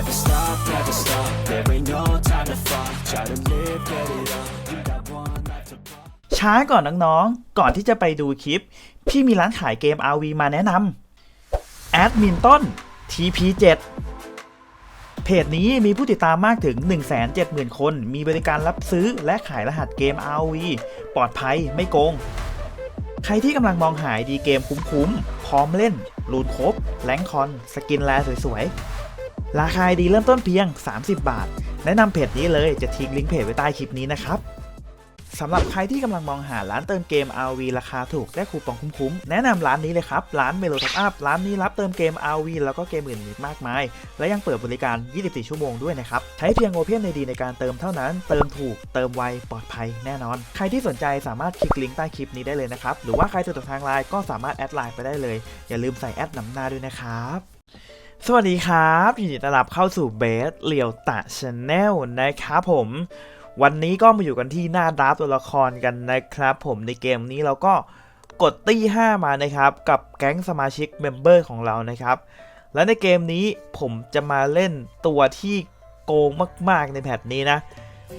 Never stop, never stop. There ain't no time to fall. Try to live, get it up. You got one life to pop. ช้าก่อนน้องๆ ก่อนที่จะไปดูคลิป พี่มีร้านขายเกม RV มาแนะนำแอดมินต้น TP7 เพจนี้มีผู้ติดตามมากถึง 170,000 คน มีบริการรับซื้อและขายรหัสเกม RV ปลอดภัยไม่โกง ใครที่กำลังมองหายดีเกมคุ้มๆ พร้อมเล่น รูดครบ แลงคอน สกินแลสวยๆ ราคาดีเริ่มต้นเพียง 30 บาท แนะนำเพจนี้เลยจะทิ้งลิงก์เพจไว้ใต้คลิปนี้นะครับสำหรับใครที่กำลังมองหาร้านเติมเกม RV ราคาถูกและคูปองคุ้มๆ แนะนำร้านนี้เลยครับ ร้านเมโลท็อปอัพร้านนี้รับเติมเกม RV แล้วก็เกมอื่นอีกมากมาย และยังเปิดบริการ 24 ชั่วโมงด้วยนะครับ ใช้เพียง Open ID ในการเติมเท่านั้น เติมถูก เติมไว ปลอดภัยแน่นอน ใครที่สนใจสามารถคลิกลิงก์ใต้คลิปนี้ได้เลยนะครับ หรือว่าใครสะดวกทางไลน์ก็สามารถแอดไลน์ไปได้เลย อย่าลืมใส่แอดนำหน้าด้วยนะครับ สวัสดีครับยินดีต้อนรับเข้าสู่เบสเลียวตะชาแนลนะครับผม วันนี้ก็มาอยู่กันที่หน้าดราฟตัวละครกันนะครับ ผมในเกมนี้เราก็กดตี้ 5 มานะครับ กับแก๊งสมาชิกเมมเบอร์ของเรานะครับ และในเกมนี้ผมจะมาเล่นตัวที่โกงมาก ๆ ในแพทนี้นะ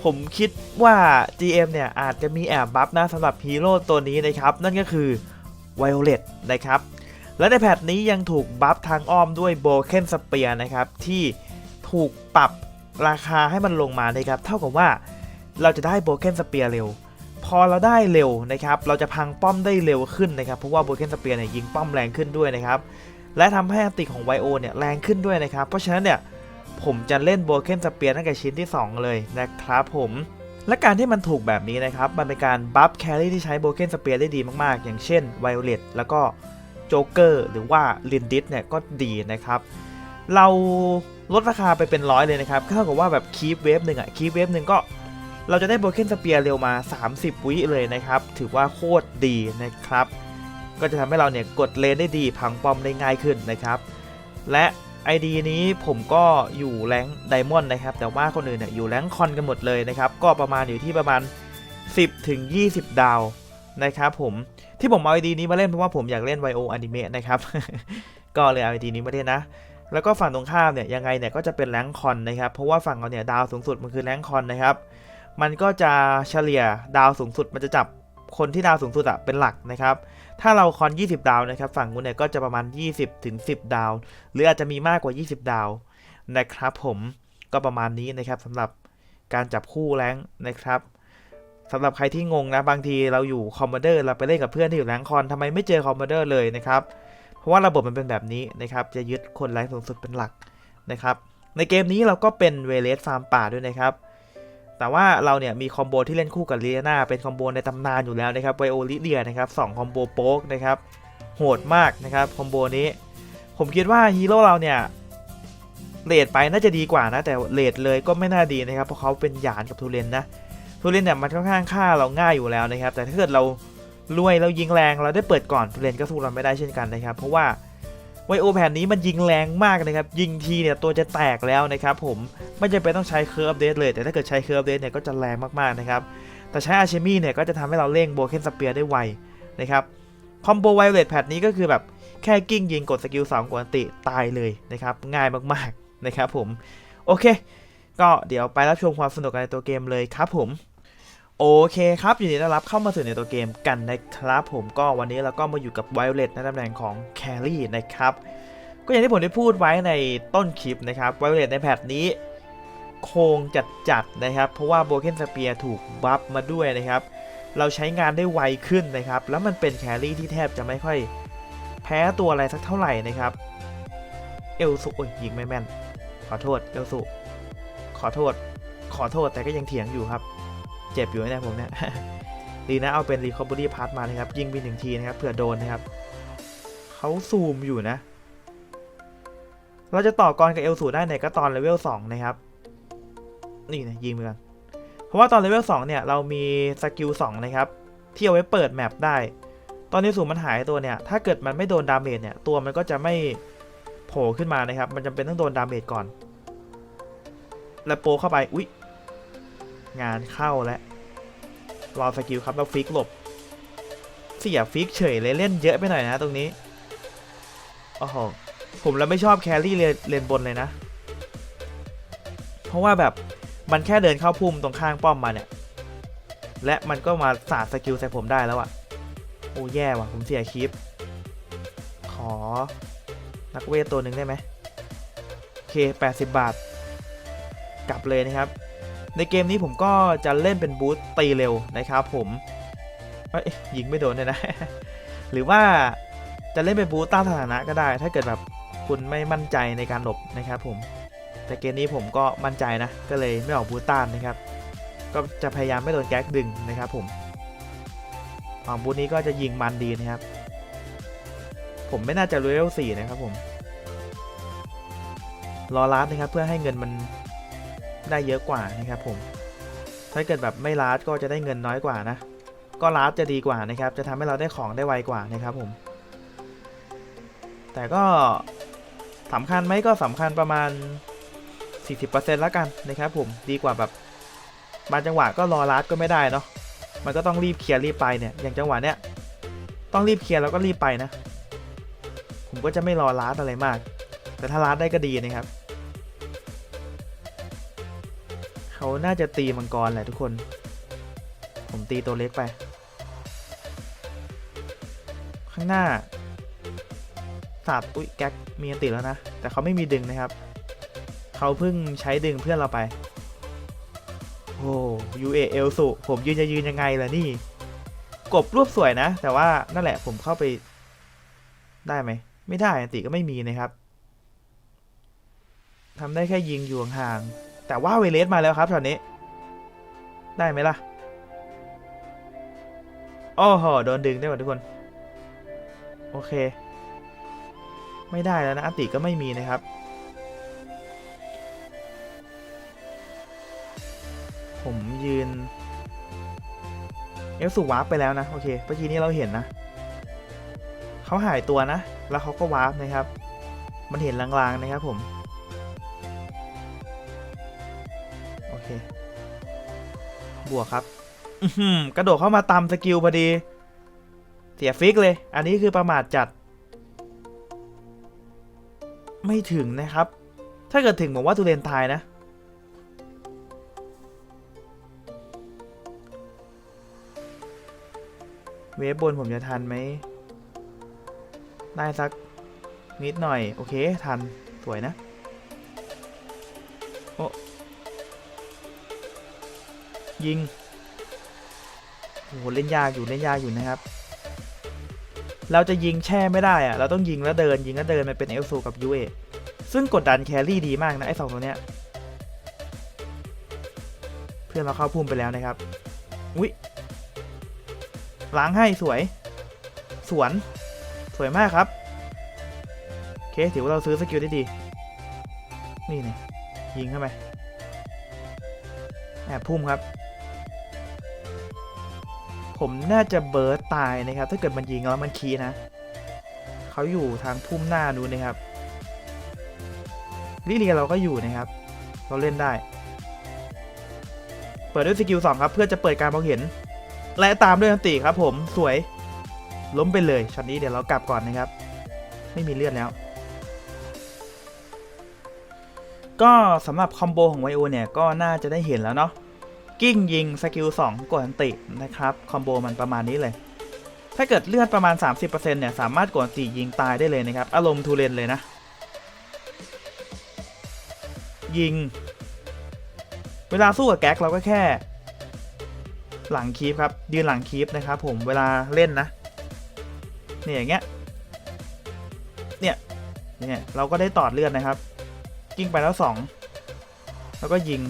ผมคิดว่า GM เนี่ยอาจจะมีแอบบัฟนะสำหรับฮีโร่ตัวนี้นะครับ นั่นก็คือ Violet นะครับ และในแพทนี้ยังถูกบัฟทางอ้อมด้วยโบเคนสเปียร์นะครับ ที่ถูกปรับราคาให้มันลงมานะครับ เท่ากับว่าเราจะได้โบเคนสเปียร์เร็ว พอเราได้เร็วนะครับ เราจะพังป้อมได้เร็วขึ้นนะครับ เพราะว่าโบเคนสเปียร์เนี่ยยิงป้อมแรงขึ้นด้วยนะครับ และทำให้อัติของไวโอเนี่ยแรงขึ้นด้วยนะครับ เพราะฉะนั้นเนี่ยผมจะเล่นโบเคนสเปียร์ตั้งแต่ชิ้นที่ 2 เลยนะครับผมและการที่มันถูกแบบนี้นะครับ มันเป็นการบัฟแครี่ที่ใช้โบเคนสเปียร์ได้ดีมากๆ อย่างเช่นไวโอเลตแล้วก็ โจ๊กเกอร์หรือว่าลินดิสเนี่ยก็ดีนะครับ เราลดราคาไปเป็นร้อยเลยนะครับเท่ากับว่าแบบคีปเวฟหนึ่งอะคีปเวฟหนึ่งก็เราจะได้โบเคนสเปียเร็วมา 30 วิเลยนะครับ ถือว่าโคตรดีนะครับ ก็จะทำให้เราเนี่ยกดเลนได้ดีพังปอมได้ง่ายขึ้นนะครับ และ ID นี้ผมก็อยู่แรงไดมอนด์นะครับ แต่ว่าคนอื่นเนี่ยอยู่แรงคอนกันหมดเลยนะครับ ก็ประมาณอยู่ที่ประมาณ 10ถึง20 ดาวนะครับผม ที่ผมเอา ID นี้มาเล่นเพราะว่าผมอยากเล่นไวโออนิเมะนะครับ ก็เลยเอา ID นี้มาเล่นนะ แล้วก็ฝั่งตรงข้ามเนี่ยยังไงเนี่ยก็จะเป็นแรงคอนนะครับ เพราะว่าฝั่งเราเนี่ยดาวสูงสุดมันคือแรงคอนนะครับ มันก็จะเฉลี่ยดาวสูงสุดมันจะจับคนที่ดาวสูงสุดอะเป็นหลักนะครับ ถ้าเราคอน 20 ดาวนะครับ ฝั่งนู้นเนี่ยก็จะประมาณ 20 ถึง 10 ดาว หรืออาจจะมีมากกว่า 20 ดาวนะครับ ผม ก็ประมาณนี้นะครับสำหรับการจับคู่แรงนะครับ สำหรับใครที่งงนะบางทีเราอยู่คอมมานเดอร์เราไปเล่นกับเพื่อนที่อยู่แรงคอนทำไมไม่เจอคอมมานเดอร์เลยนะครับเพราะว่าระบบมันเป็นแบบนี้นะครับจะยึดคนแรงสูงสุดเป็นหลักนะครับในเกมนี้เราก็เป็นเวเลสฟาร์มป่าด้วยนะครับแต่ว่าเราเนี่ยมีคอมโบที่เล่นคู่กับลีนาเป็นคอมโบในตำนานอยู่แล้วนะครับไวโอลิเดียนะครับสองคอมโบโป๊กนะครับโหดมากนะครับคอมโบนี้ ผมคิดว่าฮีโร่เราเนี่ยเลดไปน่าจะดีกว่านะแต่เลดเลยก็ไม่น่าดีนะครับเพราะเขาเป็นหยานกับทูเรนนะ ทูเรนเนี่ยมันค่อนข้างฆ่าเราง่ายอยู่แล้วนะครับ แต่ถ้าเกิดเรารวยเรายิงแรงเราได้เปิดก่อนทูเรนก็สู้เราไม่ได้เช่นกันนะครับ เพราะว่าไวโอแผ่นนี้มันยิงแรงมากนะครับ ยิงทีเนี่ยตัวจะแตกแล้วนะครับ ผมไม่จำเป็นต้องใช้เคอร์ฟเดสเลย แต่ถ้าเกิดใช้เคอร์ฟเดสเนี่ยก็จะแรงมากๆนะครับ แต่ใช้อาเชมี่เนี่ยก็จะทำให้เราเร่งโบเคนสเปียร์ได้ไวนะครับคอมโบไวเลตแพทนี้ก็คือแบบแค่กิ้งยิงกดสกิล2กดอันติตายเลยนะครับ ง่ายมากๆนะครับผม โอเค ก็เดี๋ยวไปรับชมความสนุกกันในตัวเกมเลยครับผม โอเคครับยินดีต้อนรับเข้ามาสู่ในตัวเกมกันนะครับผมก็วันนี้เราก็มาอยู่กับไวเลตในตำแหน่งของแครี่นะครับก็อย่างที่ผมได้พูดไว้ในต้นคลิปนะครับไวเลตในแพทนี้ โคงจัดจัดนะครับ เพราะว่าโบเคนสเปียถูกบัฟมาด้วยนะครับ เราใช้งานได้ไวขึ้นนะครับ แล้วมันเป็นแครี่ที่แทบจะไม่ค่อย แพ้ตัวอะไรสักเท่าไหร่นะครับ เอลสุโอ้ยยิงไม่แม่น ขอโทษเอลสุขอโทษ ขอโทษแต่ก็ยังเถียงอยู่ครับ เจ็บอยู่นะผมเนี่ยดีนะเอาเป็นรีคอ v เบอรี่พาร์ทมานะครับ ยิงไปหนึ่งทีนะครับเผื่อโดนนะครับเขาซูมอยู่นะ เราจะต่อกรกับเอลสูได้เนี่ยก็ตอนเลเวล2นะครับ นี่นะยิงเหมือนกันเพราะว่าตอนเลเวล2เนี่ยเรามีสกิล2นะครับที่เอาไว้เปิดแมปได้ ตอนนี้สูมันหายตัวเนี่ย ถ้าเกิดมันไม่โดนดาเมจเนี่ย ตัวมันก็จะไม่โผล่ขึ้นมานะครับ มันจำเป็นต้องโดนดาเมจก่อน แล้วโปรเข้าไป อุ๊ย งานเข้าแล้วรอสกิลครับแล้วฟิกหลบ เสียฟิกเฉยเลยเล่นเยอะไปหน่อยนะตรงนี้โอ้โหผมแล้วไม่ชอบแครี่เลนเลนบนเลยนะ เพราะว่าแบบมันแค่เดินเข้าพุ่มตรงข้างป้อมมาเนี่ย และมันก็มาสาดสกิลใส่ผมได้แล้วอะ โอ้แย่ว่ะ ผมเสียคลิป ขอ นักเวทตัวหนึ่งได้ไหมโอเค 80 บาท กลับเลยนะครับ ในเกมนี้ผมก็จะเล่นเป็นบูธตีเร็วนะครับผมเอ้ยิงไม่โดนเลยนะ หรือว่าจะเล่นเป็นบูธต้านสถานะก็ได้ ถ้าเกิดแบบคุณไม่มั่นใจในการหลบนะครับผม แต่เกมนี้ผมก็มั่นใจนะ ก็เลยไม่ออกบูธต้านนะครับ ก็จะพยายามไม่โดนแก๊กดึงนะครับผมออกบูธนี้ก็จะยิงมันดีนะครับ ผมไม่น่าจะเลเวลสี่นะครับผม รอรัดนะครับเพื่อให้เงินมัน ได้เยอะกว่านะครับผม ถ้าเกิดแบบไม่รัดก็จะได้เงินน้อยกว่านะ ก็รัดจะดีกว่านะครับ จะทำให้เราได้ของได้ไวกว่านะครับผม แต่ก็สำคัญไหมก็สำคัญประมาณ 40%แล้วกันนะครับผม ดีกว่าแบบบางจังหวะก็รอรัดก็ไม่ได้เนาะ มันก็ต้องรีบเคลียร์รีบไปเนี่ย อย่างจังหวะเนี้ยต้องรีบเคลียร์แล้วก็รีบไปนะ ผมก็จะไม่รอรัดอะไรมาก แต่ถ้ารัดได้ก็ดีนะครับ เขาน่าจะตีมังกรแหละทุกคน ผมตีตัวเล็กไป ข้างหน้าสาดอุ๊ยแก๊กมีอันติแล้วนะ แต่เขาไม่มีดึงนะครับ เขาเพิ่งใช้ดึงเพื่อนเราไป โอ้ยูเอเอลสุ ผมยืนจะยืนยังไงล่ะนี่ กบรูปสวยนะ แต่ว่านั่นแหละผมเข้าไป ได้ไหม ไม่ได้อันติก็ไม่มีนะครับทำได้แค่ยิงอยู่ห่าง แต่ว่าเวเลสมาแล้วครับตอนนี้ ได้ไหมล่ะ โอ้โหโดนดึงได้หมดทุกคน โอเค ไม่ได้แล้วนะอัติก็ไม่มีนะครับ ผมยืน เอลสูวาร์ปไปแล้วนะ โอเคเมื่อกี้นี้เราเห็นนะเขาหายตัวนะ แล้วเขาก็วาร์ปนะครับ มันเห็นลางๆนะครับผม บวกครับอื้อหือกระโดดเข้ามาตามสกิลพอดี เสียฟิกเลย อันนี้คือประมาทจัด ไม่ถึงนะครับ ถ้าเกิดถึงผมว่าตูเรนตายนะ เวฟบนผมจะทันไหม ได้สักนิดหน่อย โอเค ทัน สวยนะ โอ้ ยิงโอ้โหเล่นยากอยู่เล่นยากอยู่นะครับ เราจะยิงแช่ไม่ได้อะเราต้องยิงแล้วเดิน ยิงแล้วเดินมันเป็นเอลซูกับยูเอซึ่งกดดันแครี่ดีมากนะไอ้สองตัวเนี้ยเพื่อนเราเข้าพุ่มไปแล้วนะครับอุ้ยล้างให้สวย สวน สวยมากครับโอเคถือว่าเราซื้อสกิลได้ดี นี่นี่ยิงเข้าไปแอบพุ่มครับ ผมน่าจะเบิร์ดตายนะครับ ถ้าเกิดมันยิงแล้วมันคีนะเขาอยู่ทางพุ่มหน้านู้นนะครับลิเลียเราก็อยู่นะครับ เราเล่นได้ เปิดด้วยสกิลสองครับ เพื่อจะเปิดการมองเห็น และตามด้วยอันติครับ ผมสวยล้มไปเลยช็อตนี้เดี๋ยวเรากลับก่อนนะครับ ไม่มีเลือดแล้ว ก็สำหรับคอมโบของไวโอเนี่ยก็น่าจะได้เห็นแล้วเนาะ กิ้งยิงสกิล2กดอันตินะครับคอมโบมันประมาณนี้เลย ถ้าเกิดเลือดประมาณ 30%เนี่ยสามารถกดอันติยิงตายได้เลยนะครับ อารมณ์ทูเรนเลยนะ ยิง เวลาสู้กับแก๊กเราก็แค่ หลังคีฟครับยืนหลังคีฟนะครับผมเวลาเล่นนะเนี่ยอย่างเงี้ยเนี่ยเนี่ยเราก็ได้ตอดเลือดนะครับ กิ้งไปแล้วสองแล้วก็ยิง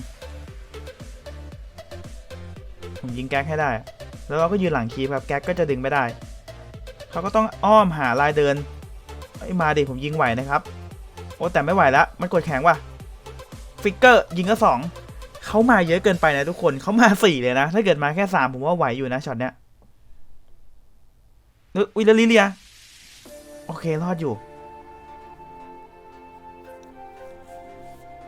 ยิงแก๊กให้ได้ แล้วเราก็ยืนหลังคีฟครับแก๊กก็จะดึงไม่ได้ เขาก็ต้องอ้อมหาลายเดินไอ้มาดิผมยิงไหวนะครับ โอ้แต่ไม่ไหวแล้วมันกดแข็งว่ะฟิกเกอร์ยิงก็สองเขามาเยอะเกินไปนะทุกคนเขามาสี่เลยนะ ถ้าเกิดมาแค่สามผมว่าไหวอยู่นะช็อตเนี้ยเอ้ยวิลลิเลียโอเครอดอยู่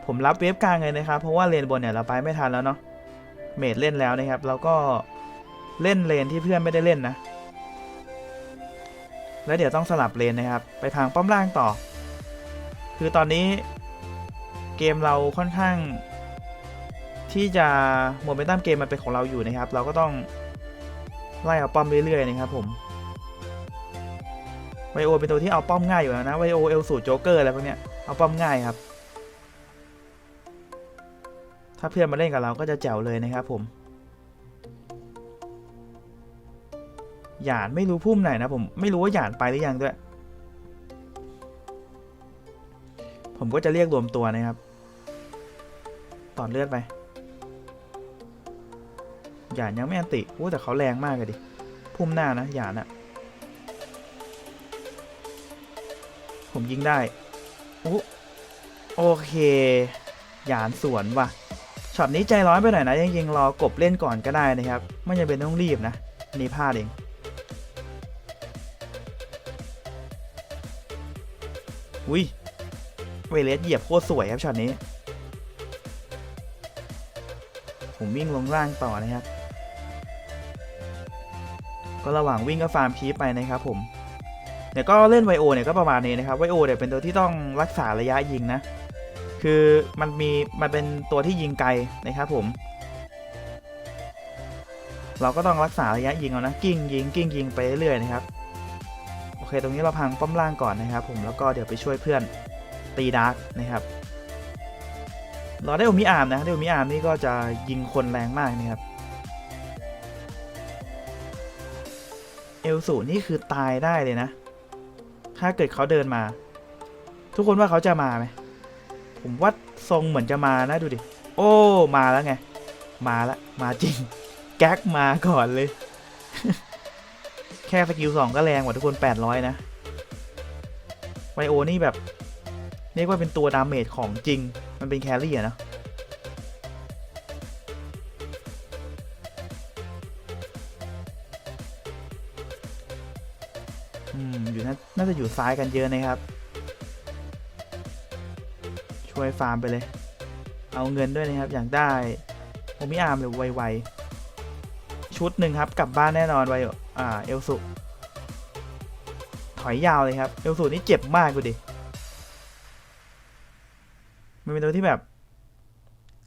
ผมรับเวฟกลางเลยนะครับ เพราะว่าเลนบนเนี่ยเราไปไม่ทันแล้วเนาะ เมดเล่นแล้วนะครับ แล้วก็เล่นเลนที่เพื่อนไม่ได้เล่นนะ แล้วเดี๋ยวต้องสลับเลนนะครับ ไปพังป้อมล่างต่อ คือตอนนี้เกมเราค่อนข้าง ที่จะโมเมนตัมเกมมันเป็นของเราอยู่นะครับ เราก็ต้องไล่เอาป้อมเรื่อยๆนะครับผมไวโอเป็นตัวที่เอาป้อมง่ายอยู่แล้วนะไวโอเอลสูตรโจ๊กเกอร์อะไรพวกเนี้ยเอาป้อมง่ายครับ ถ้าเพื่อนมาเล่นกับเราก็จะแจ๋วเลยนะครับผมหยานไม่รู้พุ่มไหนนะผมไม่รู้ว่าหยานไปหรือยังด้วย ผมก็จะเรียกรวมตัวนะครับตอดเลือดไปหยานยังไม่อันติโอ้แต่เขาแรงมากเลยดิพุ่มหน้านะหยานอะผมยิงได้โอ้โอเคหยานสวนว่ะ ช็อตนี้ใจร้อนไปหน่อยนะจริงๆรอกบเล่นก่อนก็ได้นะครับ ไม่จำเป็นต้องรีบนะ อันนี้พลาดเองอุ้ยเวเลสเหยียบโคตรสวยครับช็อตนี้ ผมวิ่งลงล่างต่อนะครับ ก็ระหว่างวิ่งก็ฟาร์มคีไปนะครับผมเดี๋ยก็เล่นไวโอเนี่ยก็ประมาณนี้นะครับไวโอเนี่ยเป็นตัวที่ต้องรักษาระยะยิงนะ คือมันมีมันเป็นตัวที่ยิงไกลนะครับผม เราก็ต้องรักษาระยะยิงเอานะกิ้งยิงกิ้งยิงไปเรื่อยๆนะครับโอเค ตรงนี้เราพังป้อมล่างก่อนนะครับ ผมแล้วก็เดี๋ยวไปช่วยเพื่อนตีดาร์กนะครับเราได้โอมิอาร์มนะได้โอมิอาร์มนี่ก็จะยิงคนแรงมากนะครับเอลสูนี่คือตายได้เลยนะ ถ้าเกิดเขาเดินมา ทุกคนว่าเขาจะมาไหม ผมว่าทรงเหมือนจะมานะดูดิ โอ้ มาแล้วไง มาล้วมาจริง แก๊กมาก่อนเลย แค่สกิลสองก็แรงกว่าทุกคน800นะ ไวโอนี่แบบ เรียกว่าเป็นตัวดาเมจของจริง มันเป็นแครี่อะนะอืมอยู่น่าจะอยู่ซ้ายกันเยอะนะครับ ช่วฟาร์มไปเลย เอาเงินด้วยนะครับ อยากได้โอมิอาร์มหรือไวๆชุดหนึ่งครับ กลับบ้านแน่นอนไวอ่าเอลสุถอยยาวเลยครับ เอลสุนี่เจ็บมากกูดิ มันเป็นตัวที่แบบ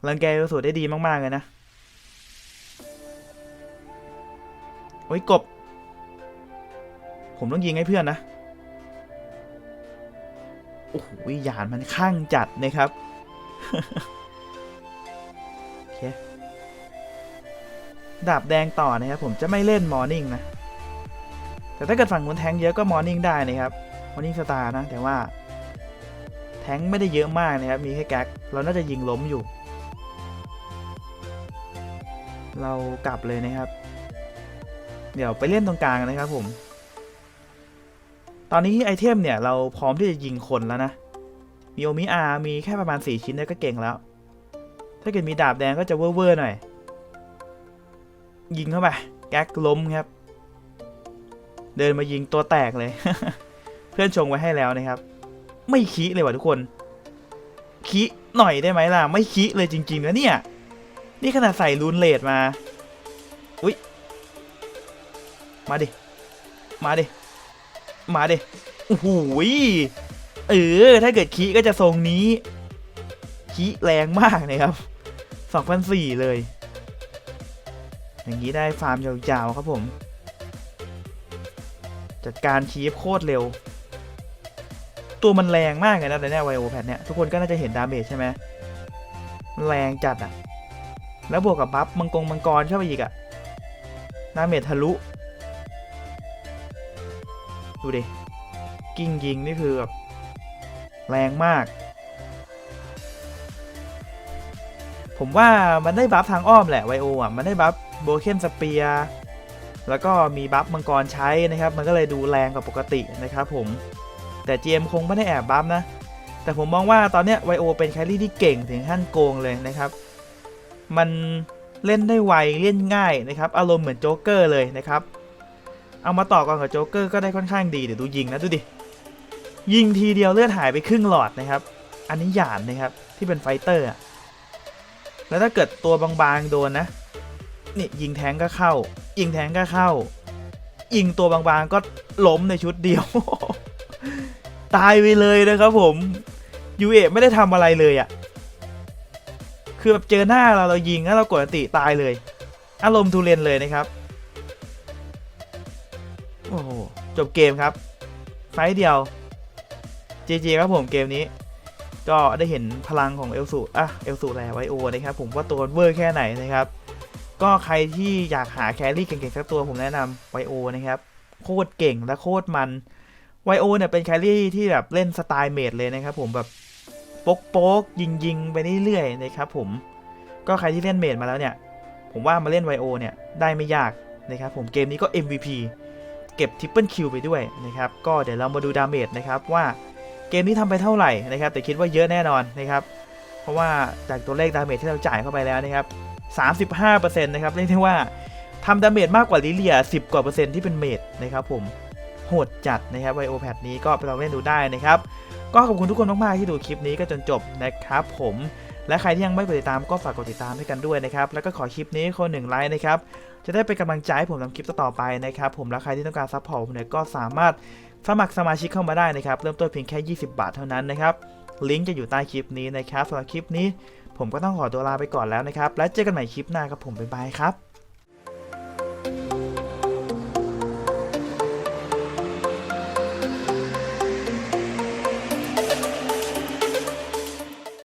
รังแกเอลสุได้ดีมากๆเลยนะ โอ้ยกบ ผมต้องยิงให้เพื่อนนะ อ้โหยานมันข้างจัดนะครับโอเคดาบแดงต่อนะครับผมจะไม่เล่นมอร์นิ่งนะ แต่ถ้าเกิดฝั่งนู้นแทงเยอะก็มอร์นิ่งได้นะครับมอร์นิ่งสตาร์นะ แต่ว่า แทงไม่ได้เยอะมากนะครับ มีแค่แก๊ก เราน่าจะยิงล้มอยู่ เรากลับเลยนะครับ เดี๋ยวไปเล่นตรงกลางนะครับผม ตอนนี้ไอเทมเนี่ยเราพร้อมที่จะยิงคนแล้วนะ มีโอมิอาร์มีแค่ประมาณ 4 ชิ้นเนี่ยก็เก่งแล้ว ถ้าเกิดมีดาบแดงก็จะเว่อร์ๆหน่อย ยิงเข้าไป แก๊กล้มครับ เดินมายิงตัวแตกเลย เพื่อนชงไว้ให้แล้วนะครับ ไม่คิเลยว่ะทุกคน คิหน่อยได้ไหมล่ะ ไม่คิเลยจริงๆนะเนี่ย นี่ขนาดใส่รูนเลดมา อุ๊ยมาดิ มาดิ มาเดิโอ้โหเออ ถ้าเกิดคีก็จะทรงนี้คีแรงมากนะครับ2,004เลย อย่างนี้ได้ฟาร์มยาวๆครับผม จัดการคีฟโคตรเร็ว ตัวมันแรงมากเลยนะแต่เนี่ยไวโอแพดเนี่ย ทุกคนก็น่าจะเห็นดาเมจใช่ไหมมันแรงจัดอะแล้วบวกกับบัฟมังกรมังกรเข้าไปอีกอะดาเมจทะลุ ดูดิ กิ้งยิงนี่คือแบบแรงมาก ผมว่ามันได้บัฟทางอ้อมแหละไวโออะ มันได้บัฟโบเคนสเปียแล้วก็มีบัฟมังกรใช้นะครับ มันก็เลยดูแรงกว่าปกตินะครับผมแต่ GM คงไม่ได้แอบบัฟนะ แต่ผมมองว่าตอนเนี้ยไวโอเป็นแครี่ที่เก่งถึงขั้นโกงเลยนะครับ มันเล่นได้ไวเล่นง่ายนะครับ อารมณ์เหมือนโจ๊กเกอร์เลยนะครับ เอามาต่อกันกับโจ๊กเกอร์ก็ได้ค่อนข้างดีเดี๋ยวดูยิงนะดูดิ ยิงทีเดียวเลือดหายไปครึ่งหลอดนะครับ อันนี้หยาดนะครับที่เป็นไฟเตอร์แล้วถ้าเกิดตัวบางๆโดนนะ นี่ยิงแทงก็เข้า ยิงแทงก็เข้า ยิงตัวบางๆก็ล้มในชุดเดียว ตายไปเลยนะครับผมยูเอไม่ได้ทำอะไรเลยอะ่ะ คือแบบเจอหน้าเราเรายิงแล้วเรากดอันติตายเลย อารมณ์ทุเรนเลยนะครับ จบเกมครับ ไฟเดียว GG ครับผมเกมนี้ ก็ได้เห็นพลังของเอลสูอะเอลสูแลไวโอนะครับ ผมว่าตัวเวอร์แค่ไหนนะครับ ก็ใครที่อยากหาแครี่เก่งๆสักตัวผมแนะนำไวโอนะครับ โคตรเก่งและโคตรมันไวโอเนี่ยเป็นแครี่ที่แบบเล่นสไตล์เมดเลยนะครับ ผมแบบโป๊กโป๊กยิงยิงๆไปเรื่อยๆนะครับผมก็ใครที่เล่นเมดมาแล้วเนี่ย ผมว่ามาเล่นไวโอเนี่ยได้ไม่ยากนะครับผมเกมนี้ก็ MVP เก็บทริปเปิลคิวไปด้วยนะครับก็เดี๋ยวเรามาดูดาเมจนะครับว่าเกมนี้ทำไปเท่าไหร่นะครับแต่คิดว่าเยอะแน่นอนนะครับเพราะว่าจากตัวเลขดาเมจที่เราจ่ายเข้าไปแล้วนะครับ35%นะครับเรียกได้ว่าทำดาเมจมากกว่าลิเลีย 10 กว่าเปอร์เซ็นต์ที่เป็นเมจนะครับผมโหดจัดนะครับไวโอแพดนี้ก็ไปลองเล่นดูได้นะครับ ก็ขอบคุณทุกคนมากๆที่ดูคลิปนี้ก็จนจบนะครับผมและใครที่ยังไม่กดติดตามก็ฝากกดติดตามให้กันด้วยนะครับ แล้วก็ขอคลิปนี้คนหนึ่งไลค์นะครับ จะได้เป็นกำลังใจให้ผมทำคลิปต่อไปนะครับ ผมและใครที่ต้องการซัพพอร์ตผมเนี่ยก็สามารถสมัครสมาชิกเข้ามาได้นะครับ เริ่มต้นเพียงแค่ 20 บาทเท่านั้นนะครับ ลิงก์จะอยู่ใต้คลิปนี้นะครับสำหรับคลิปนี้ ผมก็ต้องขอตัวลาไปก่อนแล้วนะครับ แล้วเจอกันใหม่คลิปหน้าครับผมบ๊ายบายครับ